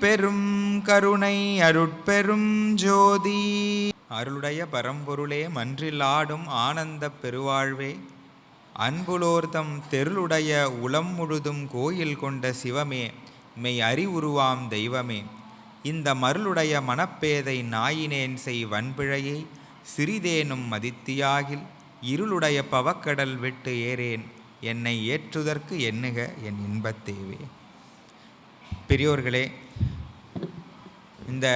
பெரும் கருணை அருட்பெரும் ஜோதி. அருளுடைய பரம்பொருளே மன்றிலாடும் ஆனந்தப் பெருவாழ்வே. அன்புலோர்தம் தெருளுடைய உளம் முழுதும் கோயில் கொண்ட சிவமே மெய் அறிவுருவாம் தெய்வமே. இந்த மருளுடைய மனப்பேதை நாயினேன் செய் வன்பிழையை சிறிதேனும் மதித்தியாகில் இருளுடைய பவக்கடல் விட்டு ஏறேன் என்னை ஏற்றுதற்கு எண்ணுக என் இன்பத்தேவே. பெரியோர்களே இந்த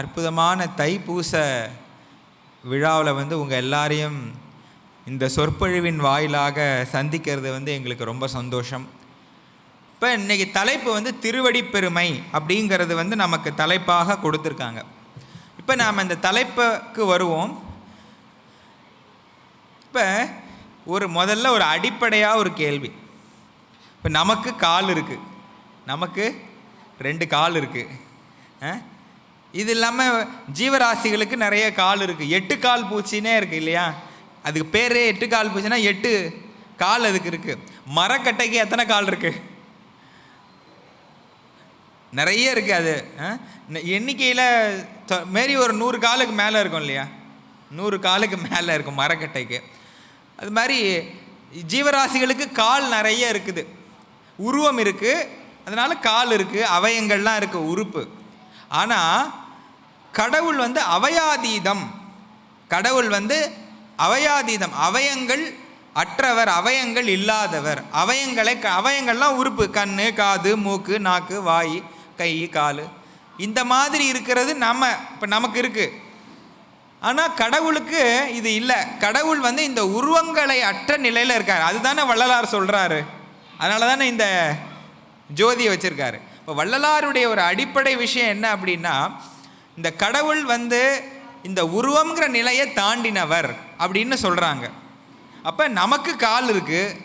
அற்புதமான தைப்பூச விழாவில் வந்து உங்கள் எல்லாரையும் இந்த சொற்பொழிவின் வாயிலாக சந்திக்கிறது வந்து எங்களுக்கு ரொம்ப சந்தோஷம். இப்போ இன்றைக்கி தலைப்பு வந்து திருவடி பெருமை அப்படிங்கிறது வந்து நமக்கு தலைப்பாக கொடுத்துருக்காங்க. இப்போ நாம் இந்த தலைப்புக்கு வருவோம். இப்போ ஒரு முதல்ல ஒரு அடிப்படையாக ஒரு கேள்வி. இப்போ நமக்கு கால் இருக்குது நமக்கு ரெண்டு கால் இருக்குது இது இல்லாமல் ஜீவராசிகளுக்கு நிறைய கால் இருக்குது எட்டு கால் பூச்சினே இருக்குது இல்லையா? அதுக்கு பேரே எட்டு கால் பூச்சினா எட்டு கால் அதுக்கு இருக்குது மரக்கட்டைக்கு எத்தனை கால் இருக்குது நிறைய இருக்குது அது. எண்ணிக்கையில் மாரி ஒரு நூறு காலுக்கு மேலே இருக்கும் இல்லையா? நூறு காலுக்கு மேலே இருக்கும் மரக்கட்டைக்கு. அது மாதிரி ஜீவராசிகளுக்கு கால் நிறைய இருக்குது. உருவம் இருக்குது அதனால் கால் இருக்குது அவயங்கள்லாம் இருக்குது உறுப்பு. ஆனால் கடவுள் வந்து அவயாதீதம். கடவுள் வந்து அவயாதீதம். அவயங்கள் அற்றவர் அவயங்கள் இல்லாதவர். அவயங்களை க- அவயங்கள்லாம் உறுப்பு. கண் காது மூக்கு நாக்கு வாய் கை கால். இந்த மாதிரி இருக்கிறது நம்ம இப்போ நமக்கு இருக்குது ஆனால் கடவுளுக்கு இது இல்லை. கடவுள் வந்து இந்த உருவங்களை அற்ற நிலையில் இருக்கார். அதுதானே வள்ளலார் சொல்கிறாரு அதனால தானே இந்த ஜோதியை வச்சுருக்காரு. இப்போ வள்ளலாருடைய ஒரு அடிப்படை விஷயம் என்ன அப்படின்னா இந்த கடவுள் வந்து இந்த உருவங்கிற நிலையை தாண்டினவர் அப்படின்னு சொல்கிறாங்க அப்போ நமக்கு கால் இருக்குது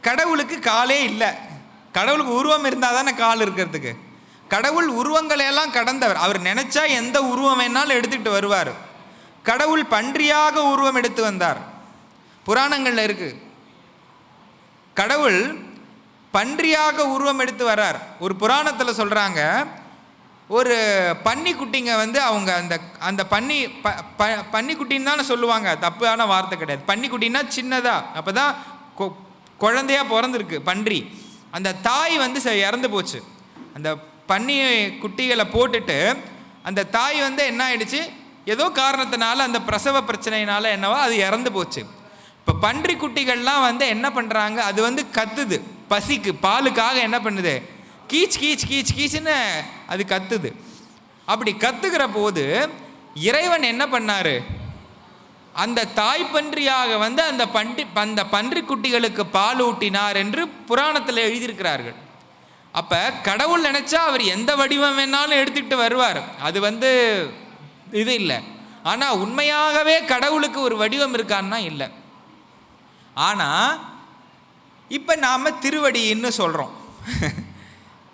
கடவுளுக்கு காலே இல்லை. கடவுளுக்கு உருவம் இருந்தால் தானே கால் இருக்கிறதுக்கு. கடவுள் உருவங்களை எல்லாம் கடந்தவர். அவர் நினச்சா எந்த உருவம் வேணாலும் எடுத்துக்கிட்டு வருவார். கடவுள் பன்றியாக உருவம் எடுத்து வந்தார். புராணங்களில் இருக்கு. கடவுள் பன்றியாக உருவம் எடுத்து வர்றார் ஒரு புராணத்தில் சொல்கிறாங்க ஒரு பன்னிக்குட்டிங்க வந்து அவங்க அந்த அந்த பன்னி ப ப பன்னிக்குட்டின்னு தானே சொல்லுவாங்க தப்பான வார்த்தை கிடையாது. பன்னிக்குட்டின்னா சின்னதாக அப்போ தான் கொ- குழந்தையா பிறந்திருக்கு பன்றி. அந்த தாய் வந்து ச- இறந்து போச்சு. அந்த பன்னி குட்டிகளை போட்டுட்டு அந்த தாய் வந்து என்ன ஆயிடுச்சு? ஏதோ காரணத்தினால அந்த பிரசவ பிரச்சனையினால என்னவோ அது இறந்து போச்சு. இப்போ பன்றி குட்டிகள்லாம் வந்து என்ன பண்ணுறாங்க அது வந்து கத்துது. பசிக்கு பாலுக்காக என்ன பண்ணுது? கீச் கீச் கீச் கீச்சுன்னு அது கத்துது. அப்படி கத்துக்கிற போது இறைவன் என்ன பண்ணார்? அந்த தாய் பன்றியாக வந்து அந்த பன்றி அந்த பன்றி குட்டிகளுக்கு பால் ஊட்டினார் என்று புராணத்தில் எழுதியிருக்கிறார்கள். அப்போ கடவுள் நினச்சா அவர் எந்த வடிவம் வேணாலும் எடுத்துக்கிட்டு வருவார். அது வந்து இது இல்லை. ஆனால் உண்மையாகவே கடவுளுக்கு ஒரு வடிவம் இருக்கான்னா இல்லை. ஆனால் இப்போ நாம் திருவடின்னு சொல்கிறோம்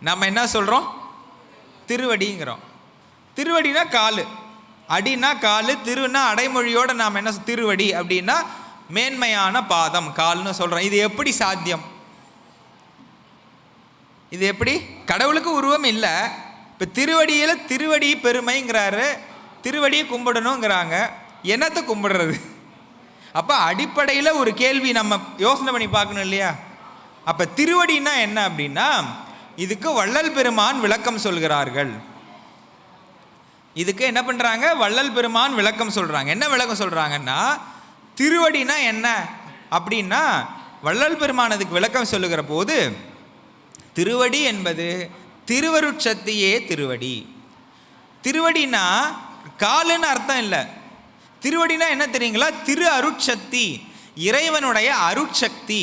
நம்ம என்ன சொல்கிறோம் திருவடிங்கிறோம். திருவடினா காலு. அடினா காலு திருனா அடைமொழியோட நாம் என்ன திருவடி அப்படின்னா மேன்மையான பாதம் கால்னு சொல்கிறோம் இது எப்படி சாத்தியம்? இது எப்படி? கடவுளுக்கு உருவம் இல்லை. இப்போ திருவடியில் திருவடி பெருமைங்கிறாரு. திருவடியை கும்பிடணுங்கிறாங்க. என்னத்தை கும்பிடுறது? அப்போ அடிப்படையில் ஒரு கேள்வி நம்ம யோசனை பண்ணி பார்க்கணும் இல்லையா? அப்போ திருவடின்னா என்ன அப்படின்னா இதுக்கு வள்ளல் பெருமான் விளக்கம் சொல்கிறார்கள். இதுக்கு என்ன பண்ணுறாங்க வள்ளல் பெருமான் விளக்கம் சொல்கிறாங்க என்ன விளக்கம் சொல்கிறாங்கன்னா திருவடினா என்ன அப்படின்னா வள்ளல் பெருமான் அதுக்கு விளக்கம் சொல்லுகிற போது திருவடி என்பது திருவருட்சத்தியே திருவடி. திருவடினா காலுன்னு அர்த்தம் இல்லை. திருவடினா என்ன தெரியுங்களா? திரு அருட்சக்தி. இறைவனுடைய அருட்சக்தி.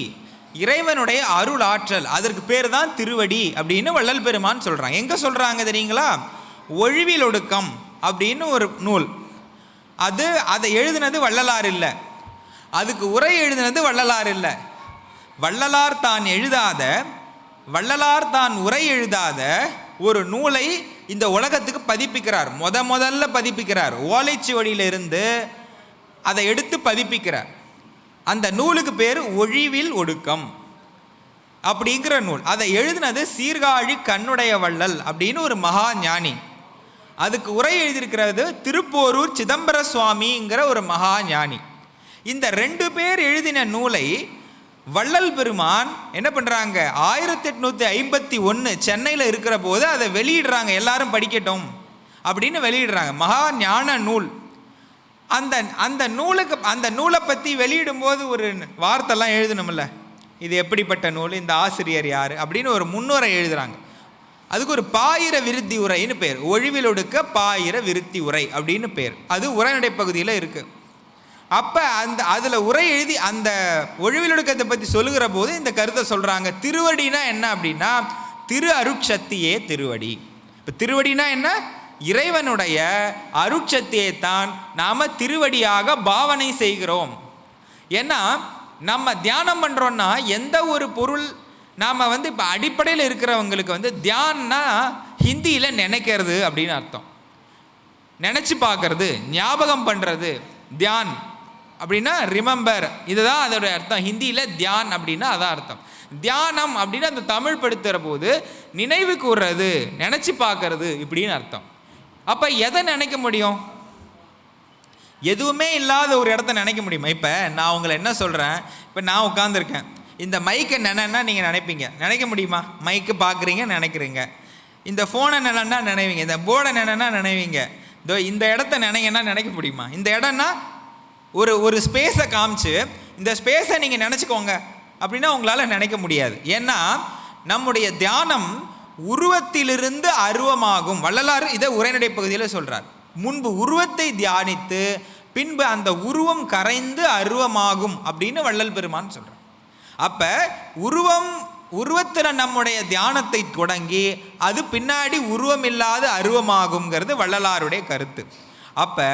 இறைவனுடைய அருள் ஆற்றல் அதற்கு பேர் தான் திருவடி அப்படின்னு வள்ளல் பெருமான் சொல்கிறாங்க எங்கே சொல்கிறாங்க தெரியுங்களா? ஒழிவில் ஒடுக்கம் அப்படின்னு ஒரு நூல். அது அதை எழுதினது வள்ளலார் இல்லை. அதுக்கு உரை எழுதினது வள்ளலார் இல்லை. வள்ளலார் தான் எழுதாத வள்ளலார் தான் உரை எழுதாத ஒரு நூலை இந்த உலகத்துக்கு பதிப்பிக்கிறார். முத முதல்ல பதிப்பிக்கிறார். ஓலைச்சுவடியிலிருந்து அதை எடுத்து பதிப்பிக்கிறார். அந்த நூலுக்கு பேர் ஒழிவில் ஒடுக்கம் அப்படிங்கிற நூல். அதை எழுதினது சீர்காழி கண்ணுடைய வள்ளல் அப்படின்னு ஒரு மகா ஞானி. அதுக்கு உரை எழுதியிருக்கிறது திருப்போரூர் சிதம்பர சுவாமிங்கிற ஒரு மகா ஞானி. இந்த ரெண்டு பேர் எழுதின நூலை வள்ளல் பெருமான் என்ன பண்ணுறாங்க ஆயிரத்தி எட்நூற்றி ஐம்பத்தி ஒன்று சென்னையில் இருக்கிற போது அதை வெளியிடுறாங்க. எல்லாரும் படிக்கட்டும் அப்படின்னு வெளியிடுறாங்க. மகா ஞான நூல். அந்த அந்த நூலுக்கு அந்த நூலை பற்றி வெளியிடும்போது ஒரு வார்த்தைலாம் எழுதணும்ல. இது எப்படிப்பட்ட நூல்? இந்த ஆசிரியர் யார்? அப்படின்னு ஒரு முன்னுரை எழுதுறாங்க. அதுக்கு ஒரு பாயிர விருத்தி உரைன்னு பேர். ஒழிவில் ஒடுக்க பாயிர விருத்தி உரை அப்படின்னு பேர். அது உரைநடை பகுதியில் இருக்குது அப்போ அந்த அதில் உரை எழுதி அந்த ஒழுவிலொடுக்கத்தை பற்றி சொல்லுகிற போது இந்த கருத்தை சொல்கிறாங்க திருவடினா என்ன அப்படின்னா திரு அருட்சக்தியே திருவடி. இப்போ திருவடினா என்ன? இறைவனுடைய அருட்சக்தியை தான் நாம் திருவடியாக பாவனை செய்கிறோம். ஏன்னா நம்ம தியானம் பண்ணுறோன்னா எந்த ஒரு பொருள் நாம் வந்து இப்போ அடிப்படையில் இருக்கிறவங்களுக்கு வந்து தியான்னா ஹிந்தியில் நினைக்கிறது அப்படின்னு அர்த்தம். நினச்சி பார்க்கறது ஞாபகம் பண்ணுறது தியான். அப்படின்னா ரிமெம்பர் இதுதான் அதோட அர்த்தம். ஹிந்தியில் தியான் அப்படின்னா அதான் அர்த்தம். தியானம் அப்படின்னு அந்த தமிழ் படுத்துகிற போது நினைவு கூறுறது நினச்சி பார்க்கறது இப்படின்னு அர்த்தம். அப்போ எதை நினைக்க முடியும்? எதுவுமே இல்லாத ஒரு இடத்த நினைக்க முடியுமா? இப்போ நான் உங்களை என்ன சொல்கிறேன் இப்போ நான் உட்காந்துருக்கேன் இந்த மைக்கை நினைன்னா நீங்கள் நினைப்பீங்க. நினைக்க முடியுமா? மைக்கு பார்க்குறீங்க நினைக்கிறீங்க. இந்த ஃபோனை நினைன்னா நினைவீங்க. இந்த போர்டை நினைன்னா நினைவீங்க. இதோ இந்த இடத்த நினைங்கன்னா நினைக்க முடியுமா? இந்த இடம்னா ஒரு ஒரு ஸ்பேஸை காமிச்சு இந்த ஸ்பேஸை நீங்கள் நினச்சிக்கோங்க அப்படின்னா உங்களால் நினைக்க முடியாது. ஏன்னா நம்முடைய தியானம் உருவத்திலிருந்து அருவமாகும். வள்ளலார் இதை உரைநடை பகுதியில் சொல்கிறார் முன்பு உருவத்தை தியானித்து பின்பு அந்த உருவம் கரைந்து அருவமாகும் அப்படின்னு வள்ளல் பெருமான் சொல்கிறார் அப்போ உருவம் உருவத்தில் நம்முடைய தியானத்தை தொடங்கி அது பின்னாடி உருவம் இல்லாத அருவமாகுங்கிறது வள்ளலாருடைய கருத்து. அப்போ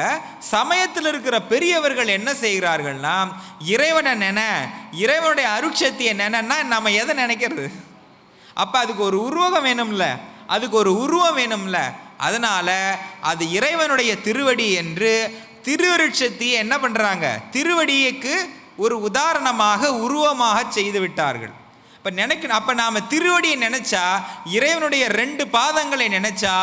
சமயத்தில் இருக்கிற பெரியவர்கள் என்ன செய்கிறார்கள்னா இறைவனை நென இறைவனுடைய அருட்சத்தியை நினைன்னா நம்ம எதை நினைக்கிறது? அப்போ அதுக்கு ஒரு உருவகம் வேணும்ல. அதுக்கு ஒரு உருவம் வேணும்ல. அதனால் அது இறைவனுடைய திருவடி என்று திருவருட்சத்தியை என்ன பண்ணுறாங்க திருவடிக்கு ஒரு உதாரணமாக உருவமாக செய்து விட்டார்கள். இப்போ நினைக்க அப்போ நாம் திருவடியை நினச்சா இறைவனுடைய ரெண்டு பாதங்களை நினைச்சா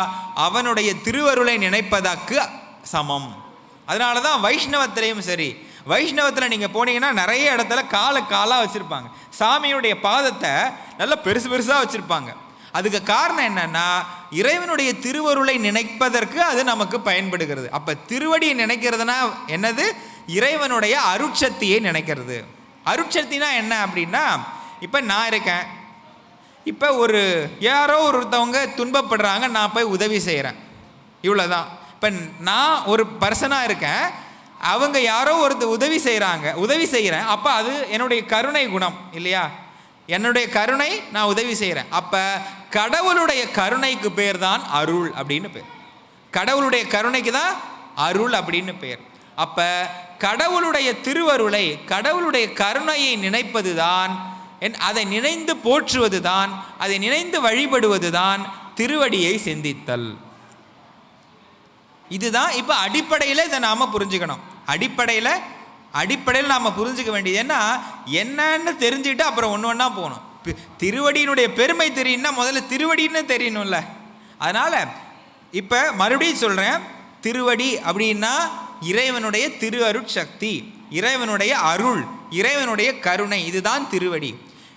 அவனுடைய திருவருளை நினைப்பதற்கு சமம். அதனால தான் வைஷ்ணவத்திலையும் சரி. வைஷ்ணவத்தில் நீங்கள் போனீங்கன்னா நிறைய இடத்துல காலை காலாக வச்சுருப்பாங்க. சாமியுடைய பாதத்தை நல்லா பெருசு பெருசாக வச்சுருப்பாங்க. அதுக்கு காரணம் என்னன்னா இறைவனுடைய திருவருளை நினைப்பதற்கு அது நமக்கு பயன்படுகிறது. அப்போ திருவடியை நினைக்கிறதுனா என்னது? இறைவனுடைய அருட்சக்தியை நினைக்கிறது. அருட்சக்தினா என்ன அப்படின்னா இப்போ நான் இருக்கேன். இப்போ ஒரு யாரோ ஒருத்தவங்க துன்பப்படுறாங்க நான் போய் உதவி செய்கிறேன் இவ்வளோதான் இப்போ நான் ஒரு பர்சனாக இருக்கேன். அவங்க யாரோ ஒருத்தர் உதவி செய்கிறாங்க உதவி செய்கிறேன் அப்போ அது என்னுடைய கருணை குணம் இல்லையா? என்னுடைய கருணை நான் உதவி செய்கிறேன் அப்போ கடவுளுடைய கருணைக்கு பேர் தான் அருள் அப்படின்னு பேர். கடவுளுடைய கருணைக்கு தான் அருள் அப்படின்னு பேர். அப்போ கடவுளுடைய திருவருளை கடவுளுடைய கருணையை நினைப்பது தான் அதை நினைந்து போற்றுவது தான் அதை நினைந்து வழிபடுவது தான் திருவடியை சிந்தித்தல். இதுதான் இப்போ அடிப்படையில் இதை நாம் புரிஞ்சுக்கணும். அடிப்படையில் அடிப்படையில் நாம் புரிஞ்சுக்க வேண்டியது என்ன? என்னன்னு தெரிஞ்சுக்கிட்டு அப்புறம் ஒன்று ஒன்றா போகணும். திருவடியினுடைய பெருமை தெரியும்னா முதல்ல திருவடின்னு தெரியணும்ல. அதனால் இப்போ மறுபடியும் சொல்கிறேன் திருவடி அப்படின்னா இறைவனுடைய திரு அருட்சக்தி இறைவனுடைய அருள் இறைவனுடைய கருணை இதுதான் திருவடி.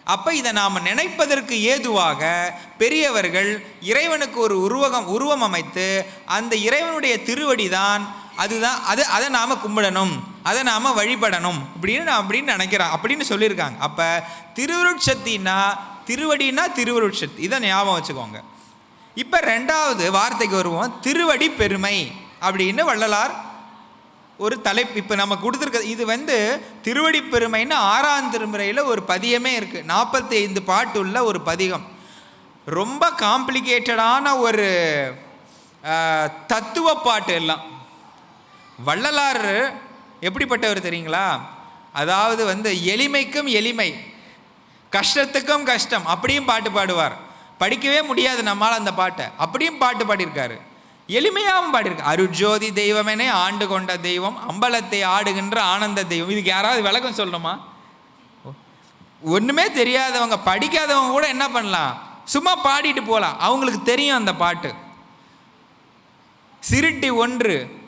அப்போ இதை நாம் நினைப்பதற்கு ஏதுவாக பெரியவர்கள் இறைவனுக்கு ஒரு உருவகம் உருவம் அமைத்து அந்த இறைவனுடைய திருவடி தான் அதுதான் அது அதை நாம் கும்பிடணும் அதை நாம் வழிபடணும் அப்படின்னு நான் அப்படின்னு நினைக்கிறேன். அப்படின்னு சொல்லியிருக்காங்க. அப்போ திருவருட்சக்தின்னா திருவடினா திருவருட்சத்தி இதை ஞாபகம் வச்சுக்கோங்க. இப்போ ரெண்டாவது வார்த்தைக்கு வருவோம். திருவடி பெருமை அப்படின்னு வள்ளலார் ஒரு தலைப்பு இப்போ நம்ம கொடுத்துருக்க இது வந்து திருவடி பெருமைன்னு ஆறாம் திருமுறையில் ஒரு பதியமே இருக்குது நாற்பத்தி ஐந்து பாட்டு உள்ள ஒரு பதிகம். ரொம்ப காம்ப்ளிகேட்டடான ஒரு தத்துவ பாட்டு எல்லாம். வள்ளலார் எப்படிப்பட்டவர் தெரியுங்களா? அதாவது வந்து எளிமைக்கும் எளிமை கஷ்டத்துக்கும் கஷ்டம் அப்படியும் பாட்டு பாடுவார். படிக்கவே முடியாது நம்மால் அந்த பாட்டை. அப்படியும் பாட்டு பாடியிருக்காரு. எளிமையாகவும் பாடியிருக்கு. அருஜோதி தெய்வமெனே ஆண்டு கொண்ட தெய்வம் அம்பலத்தை ஆடுகின்ற ஆனந்த தெய்வம். இதுக்கு யாராவது விளக்கம் சொல்லணுமா? ஒன்றுமே தெரியாதவங்க படிக்காதவங்க கூட என்ன பண்ணலாம்? சும்மா பாடிட்டு போகலாம் அவங்களுக்கு தெரியும் அந்த பாட்டு. சிருட்டி ஒன்று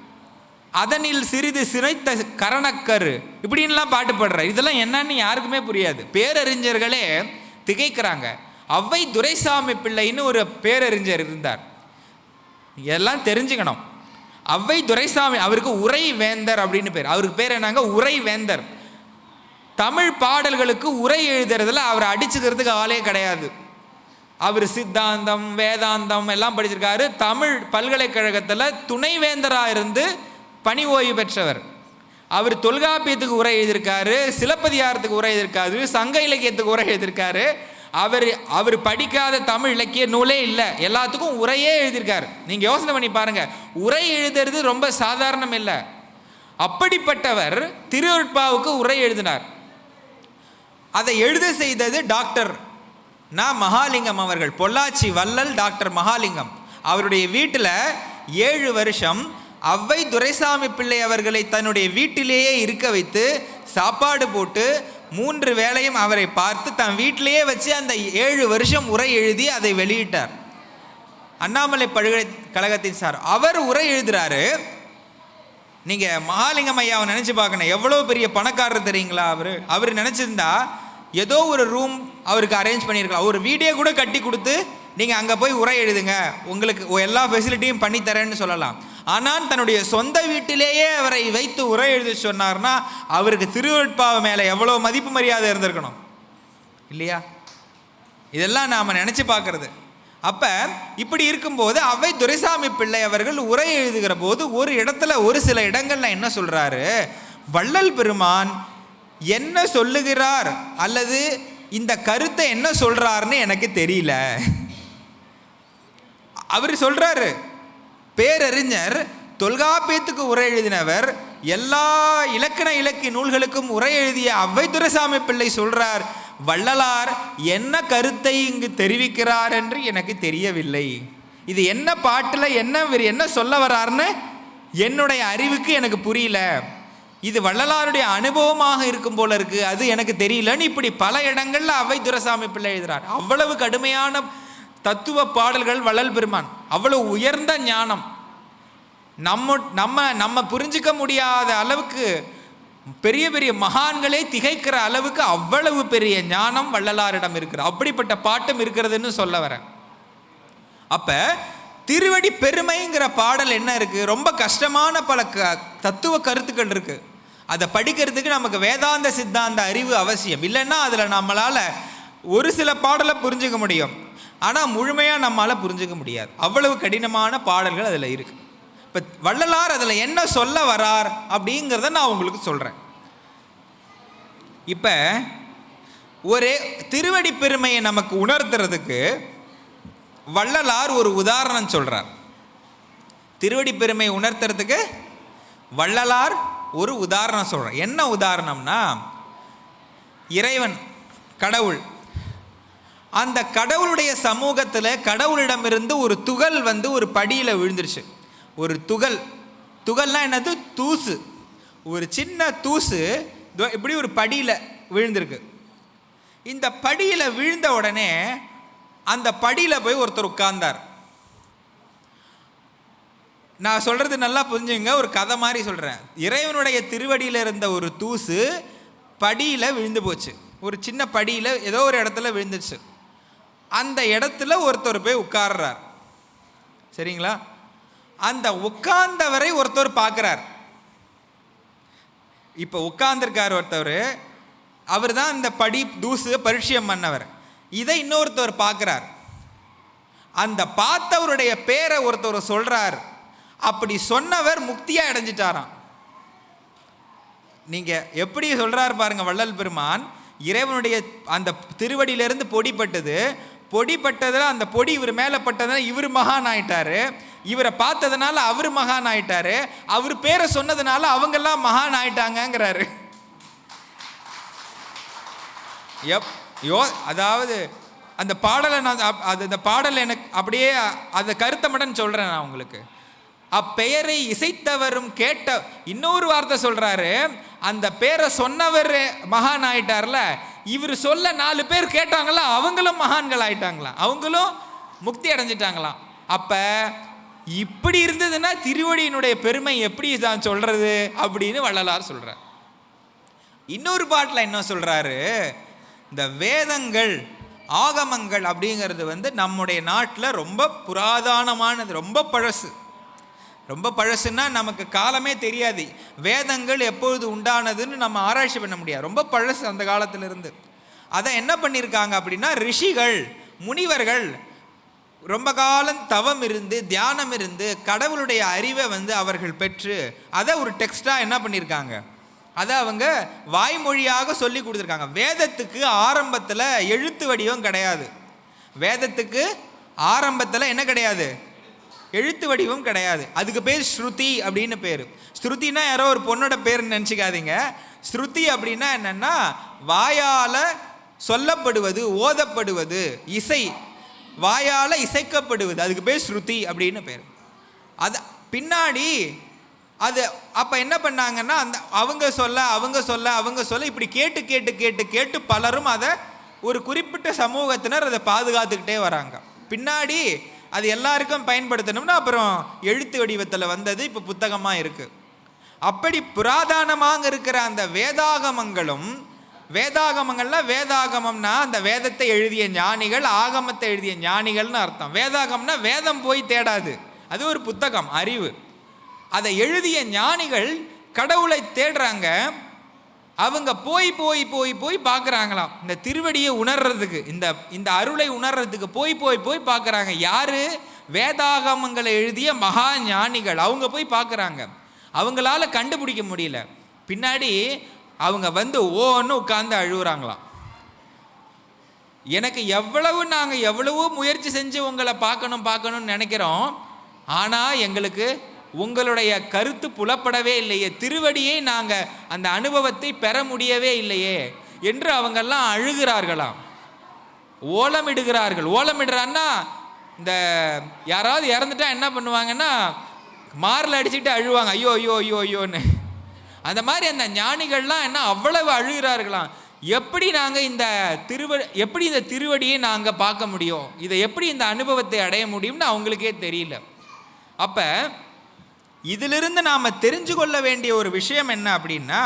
அதனில் சிறிது சிறைத்த கரணக்கரு. இப்படின்லாம் பாட்டு பாடுறார் இதெல்லாம் என்னன்னு யாருக்குமே புரியாது. பேரறிஞர்களே திகைக்கிறாங்க. அவ்வை துரைசாமி பிள்ளைன்னு ஒரு பேரறிஞர் இருந்தார். எல்லாம் தெரிஞ்சுக்கணும். அவ்வை துரைசாமி அவருக்கு உரை வேந்தர் அப்படின்னு பேர். அவருக்கு பேர் என்னங்க? உரை வேந்தர் தமிழ் பாடல்களுக்கு உரை எழுதுறதுல அவர் அடிச்சுக்கிறதுக்கு ஆளே கிடையாது. அவர் சித்தாந்தம் வேதாந்தம் எல்லாம் படிச்சிருக்காரு. தமிழ் பல்கலைக்கழகத்தில் துணைவேந்தராக இருந்து பணி ஓய்வு பெற்றவர். அவர் தொல்காப்பியத்துக்கு உரை எழுதியிருக்காரு சிலப்பதிகாரத்துக்கு உரை எழுதியிருக்காரு சங்க இலக்கியத்துக்கு உரை எழுதியிருக்காரு. அவர் அவர் படிக்காத தமிழ் இலக்கிய நூலே இல்லை. எல்லாத்துக்கும் உரையே எழுதியிருக்காரு. நீங்கள் யோசனை பண்ணி பாருங்கள் உரை எழுதுறது ரொம்ப சாதாரணம் இல்லை. அப்படிப்பட்டவர் திருவருட்பாவுக்கு உரை எழுதினார். அதை எழுத செய்தது டாக்டர் நான் மகாலிங்கம் அவர்கள். பொள்ளாச்சி வள்ளல் டாக்டர் மகாலிங்கம். அவருடைய வீட்டில் ஏழு வருஷம் அவ்வை துரைசாமி பிள்ளை அவர்களை தன்னுடைய வீட்டிலேயே இருக்க வைத்து சாப்பாடு போட்டு மூன்று வேளையும் அவரை பார்த்து தன் வீட்டிலேயே வச்சு அந்த ஏழு வருஷம் உரை எழுதி அதை வெளியிட்டார். அண்ணாமலை பல்கலைக்கழகத்தின் சார் அவர் உரை எழுதுறாரு. நீங்கள் மகாலிங்கம் ஐயாவை நினச்சி பார்க்கணும். எவ்வளோ பெரிய பணக்காரர் தெரியுங்களா அவர்? அவர் நினச்சிருந்தா ஏதோ ஒரு ரூம் அவருக்கு அரேஞ்ச் பண்ணியிருக்கலாம். ஒரு வீடியோ கூட கட்டி கொடுத்து நீங்கள் அங்கே போய் உரை எழுதுங்க. உங்களுக்கு எல்லா ஃபெசிலிட்டியும் பண்ணித்தரேன்னு சொல்லலாம். ஆனால் தன்னுடைய சொந்த வீட்டிலேயே அவரை வைத்து உரை எழுதி சொன்னார்னா அவருக்கு திருவருட்பாவை மேலே எவ்வளோ மதிப்பு மரியாதை இருந்திருக்கணும்? இல்லையா? இதெல்லாம் நாம் நினச்சி பார்க்கறது. அப்போ இப்படி இருக்கும்போது அவை துரைசாமி பிள்ளை அவர்கள் உரை எழுதுகிற போது ஒரு இடத்துல ஒரு சில இடங்கள்ல என்ன சொல்கிறாரு வள்ளல் பெருமான் என்ன சொல்லுகிறார்? அல்லது இந்த கருத்தை என்ன சொல்கிறாருன்னு எனக்கு தெரியல. அவர் சொல்கிறாரு பேரறிஞர் தொல்காப்பியத்துக்கு உரை எழுதினவர் எல்லா இலக்கண இலக்கிய நூல்களுக்கும் உரை எழுதிய அவ்வை துரைசாமி பிள்ளை சொல்றார் வள்ளலார் என்ன கருத்தை இங்கு தெரிவிக்கிறார் என்று எனக்கு தெரியவில்லை. இது என்ன பாட்டில் என்ன இவர் என்ன சொல்ல வர்றாருன்னு என்னுடைய அறிவுக்கு எனக்கு புரியல. இது வள்ளலாருடைய அனுபவமாக இருக்கும் போல இருக்கு. அது எனக்கு தெரியலன்னு இப்படி பல இடங்கள்ல அவ்வை துரசாமி பிள்ளை எழுதுறார். அவ்வளவு கடுமையான தத்துவ பாடல்கள் வள்ளல் பெருமான். அவ்வளோ உயர்ந்த ஞானம். நம்ம நம்ம நம்ம புரிஞ்சிக்க முடியாத அளவுக்கு பெரிய பெரிய மகான்களே திகைக்கிற அளவுக்கு அவ்வளவு பெரிய ஞானம் வள்ளலாரிடம் இருக்கிறது அப்படிப்பட்ட பாட்டும் இருக்கிறதுன்னு சொல்ல வரேன். அப்ப திருவடி பெருமைங்கிற பாடல் என்ன இருக்கு? ரொம்ப கஷ்டமான பல க தத்துவ கருத்துக்கள் இருக்கு. அதை படிக்கிறதுக்கு நமக்கு வேதாந்த சித்தாந்த அறிவு அவசியம். இல்லைன்னா அதில் நம்மளால் ஒரு சில பாடலை புரிஞ்சுக்க முடியும். ஆனால் முழுமையாக நம்மளால் புரிஞ்சுக்க முடியாது. அவ்வளவு கடினமான பாடல்கள் அதில் இருக்குது இப்போ வள்ளலார் அதில் என்ன சொல்ல வரார் அப்படிங்கிறத நான் உங்களுக்கு சொல்கிறேன் இப்போ ஒரு திருவடி பெருமையை நமக்கு உணர்த்துறதுக்கு வள்ளலார் ஒரு உதாரணம் சொல்கிறார் திருவடி பெருமையை உணர்த்துறதுக்கு வள்ளலார் ஒரு உதாரணம் சொல்கிறார் என்ன உதாரணம்னா இறைவன் கடவுள் அந்த கடவுளுடைய சமூகத்தில் கடவுளிடமிருந்து ஒரு துகள் வந்து ஒரு படியில் விழுந்துருச்சு. ஒரு துகள். துகள்னால் என்னது? தூசு. ஒரு சின்ன தூசு இப்படி ஒரு படியில் விழுந்திருக்கு. இந்த படியில் விழுந்த உடனே அந்த படியில் போய் ஒருத்தர் உட்கார்ந்தார். நான் சொல்கிறது நல்லா புரிஞ்சுங்க ஒரு கதை மாதிரி சொல்கிறேன் இறைவனுடைய திருவடியில் இருந்த ஒரு தூசு படியில் விழுந்து போச்சு. ஒரு சின்ன படியில் ஏதோ ஒரு இடத்துல விழுந்துச்சு அந்த இடத்துல ஒருத்தர் போய் உட்கார்றார். சரிங்களா? அந்த உட்கார்ந்தவரை ஒருத்தர் பார்க்குறார். இப்போ உட்கார்ந்துருக்கார் ஒருத்தவர். அவர் தான் இந்த படி தூசு பரிச்சயம் பண்ணவர். இதை இன்னொருத்தவர் பார்க்குறார். அந்த பார்த்தவருடைய பேரை ஒருத்தர் சொல்கிறார் அப்படி சொன்னவர் முக்தியாக அடைஞ்சிட்டாராம். நீங்கள் எப்படி சொல்கிறார் பாருங்கள் வள்ளல் பெருமான். இறைவனுடைய அந்த திருவடியிலிருந்து பொடிப்பட்டது பொடி பட்டதில் அந்த பொடி இவர் மேலே பட்டதுனால இவர் மகான் ஆயிட்டாரு. இவரை பார்த்ததுனால அவர் மகான் ஆயிட்டாரு. அவர் பேரை சொன்னதுனால அவங்கெல்லாம் மகான் ஆயிட்டாங்கங்கிறாரு. எப் யோ அதாவது அந்த பாடலை நான் அப்- அது அந்த பாடல் எனக்கு அப்படியே அந்த கருத்தை மட்டும் சொல்கிறேன் நான் உங்களுக்கு. அப்பெயரை இசைத்தவரும் கேட்ட இன்னொரு வார்த்தை சொல்கிறாரு அந்த பேரை சொன்னவர் மகான் ஆயிட்டார்ல இவர் சொல்ல நாலு பேர் கேட்டாங்களா அவங்களும் மகான்கள் ஆயிட்டாங்களாம் அவங்களும் முக்தி அடைஞ்சிட்டாங்களாம் அப்போ இப்படி இருந்ததுன்னா திருவடியினுடைய பெருமை எப்படி தான் சொல்கிறது அப்படின்னு வள்ளலார் சொல்கிறார் இன்னொரு பாட்டில் என்ன சொல்கிறாரு இந்த வேதங்கள் ஆகமங்கள் அப்படிங்கிறது வந்து நம்முடைய நாட்டில் ரொம்ப புராதானமானது ரொம்ப பழசு. ரொம்ப பழசுன்னா நமக்கு காலமே தெரியாது. வேதங்கள் எப்பொழுது உண்டானதுன்னு நம்ம ஆராய்ச்சி பண்ண முடியாது. ரொம்ப பழசு அந்த காலத்திலிருந்து. அதை என்ன பண்ணியிருக்காங்க அப்படின்னா ரிஷிகள் முனிவர்கள் ரொம்ப காலம் தவம் இருந்து தியானம் இருந்து கடவுளுடைய அறிவை வந்து அவர்கள் பெற்று அதை ஒரு டெக்ஸ்டாக என்ன பண்ணியிருக்காங்க அதை அவங்க வாய்மொழியாக சொல்லி கொடுத்துருக்காங்க. வேதத்துக்கு ஆரம்பத்தில் எழுத்து வடிவம் கிடையாது. வேதத்துக்கு ஆரம்பத்தில் என்ன கிடையாது? எழுத்து வடிவம் கிடையாது. அதுக்கு பேர் ஸ்ருதி அப்படின்னு பேர். ஸ்ருதினா யாரோ ஒரு பொண்ணோட பேர்னு நினச்சிக்காதீங்க. ஸ்ருதி அப்படின்னா என்னென்னா வாயால் சொல்லப்படுவது ஓதப்படுவது இசை. வாயால் இசைக்கப்படுவது அதுக்கு பேர் ஸ்ருதி அப்படின்னு பேர். அது பின்னாடி அது அப்போ என்ன பண்ணாங்கன்னா அந்த அவங்க சொல்ல அவங்க சொல்ல அவங்க சொல்ல இப்படி கேட்டு கேட்டு கேட்டு கேட்டு பலரும் அதை ஒரு குறிப்பிட்ட சமூகத்தினர் அதை பாதுகாத்துக்கிட்டே வராங்க. பின்னாடி அது எல்லாருக்கும் பயன்படுத்தணும்னா அப்புறம் எழுத்து வடிவத்தில் வந்தது இப்போ புத்தகமாக இருக்குது அப்படி புராதனமாக இருக்கிற அந்த வேதாகமங்களும் வேதாகமங்கள்னா வேதாகமம்னா அந்த வேதத்தை எழுதிய ஞானிகள் ஆகமத்தை எழுதிய ஞானிகள்னு அர்த்தம். வேதாகம்னா வேதம் போய் தேடாது. அது ஒரு புத்தகம் அறிவு. அதை எழுதிய ஞானிகள் கடவுளை தேடுறாங்க. அவங்க போய் போய் போய் போய் பார்க்குறாங்களாம். இந்த திருவடியை உணர்றதுக்கு இந்த இந்த அருளை உணர்றதுக்கு போய் போய் போய் பார்க்குறாங்க. யார்? வேதாகமங்களை எழுதிய மகா ஞானிகள். அவங்க போய் பார்க்குறாங்க. அவங்களால கண்டுபிடிக்க முடியல. பின்னாடி அவங்க வந்து ஓன்னு உட்காந்து அழுகுறாங்களாம். எனக்கு எவ்வளவு நாங்கள் எவ்வளவோ முயற்சி செஞ்சு உங்களை பார்க்கணும் பார்க்கணும்னு நினைக்கிறோம். ஆனால் எங்களுக்கு உங்களுடைய கருத்து புலப்படவே இல்லையே. திருவடியை நாங்கள் அந்த அனுபவத்தை பெற முடியவே இல்லையே என்று அவங்கெல்லாம் அழுகிறார்களாம். ஓலமிடுகிறார்கள். ஓலமிடுறான்னா இந்த யாராவது இறந்துட்டா என்ன பண்ணுவாங்கன்னா மாரில் அடிச்சுட்டு அழுவாங்க. ஐயோ ஐயோ ஐயோ ஐயோன்னு. அந்த மாதிரி அந்த ஞானிகள்லாம் என்ன அவ்வளவு அழுகிறார்களாம். எப்படி நாங்கள் இந்த திருவ எப்படி இந்த திருவடியை நாங்கள் பார்க்க முடியும்? இதை எப்படி இந்த அனுபவத்தை அடைய முடியும்னு அவங்களுக்கே தெரியல. அப்போ இதிலிருந்து நாம் தெரிஞ்சு கொள்ள வேண்டிய ஒரு விஷயம் என்ன அப்படின்னா